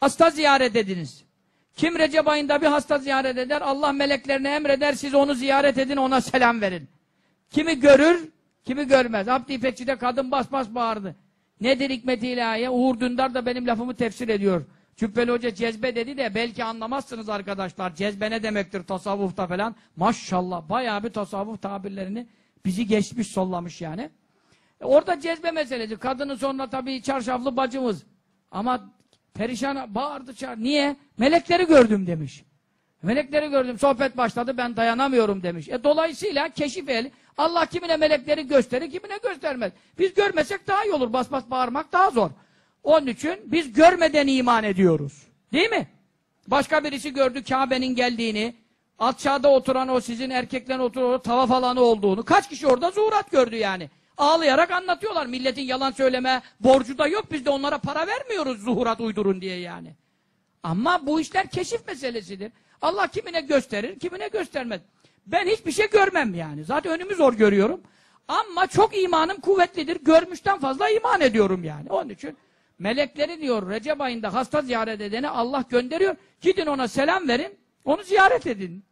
hasta ziyaret ediniz. Kim Recep ayında bir hasta ziyaret eder, Allah meleklerine emreder, siz onu ziyaret edin, ona selam verin. Kimi görür, kimi görmez. Abdi İpekçi'de kadın bas bas bağırdı. Nedir hikmet ilahiye? Uğur Dündar da benim lafımı tefsir ediyor. Cübbeli Hoca cezbe dedi de belki anlamazsınız arkadaşlar. Cezbe ne demektir tasavvufta falan. Maşallah bayağı bir tasavvuf tabirlerini bizi geçmiş sollamış yani. E, orada cezbe meselesi. Kadının sonra tabii çarşaflı bacımız. Ama perişan bağırdı çağır. Niye? Melekleri gördüm demiş. Melekleri gördüm. Sohbet başladı. Ben dayanamıyorum demiş. E dolayısıyla keşif el. Allah kimine melekleri gösterir, kimine göstermez. Biz görmesek daha iyi olur. Bas bas bağırmak daha zor. Onun için biz görmeden iman ediyoruz. Değil mi? Başka birisi gördü Kabe'nin geldiğini, aşağıda oturan o sizin erkeklerin oturan o tavaf alanı olduğunu. Kaç kişi orada zuhurat gördü yani. Ağlayarak anlatıyorlar. Milletin yalan söyleme borcu da yok. Biz de onlara para vermiyoruz zuhurat uydurun diye yani. Ama bu işler keşif meselesidir. Allah kimine gösterir, kimine göstermez. Ben hiçbir şey görmem yani. Zaten önümü zor görüyorum. Ama çok imanım kuvvetlidir. Görmüşten fazla iman ediyorum yani. Onun için melekleri diyor Recep ayında hasta ziyaret edene Allah gönderiyor. Gidin ona selam verin, onu ziyaret edin.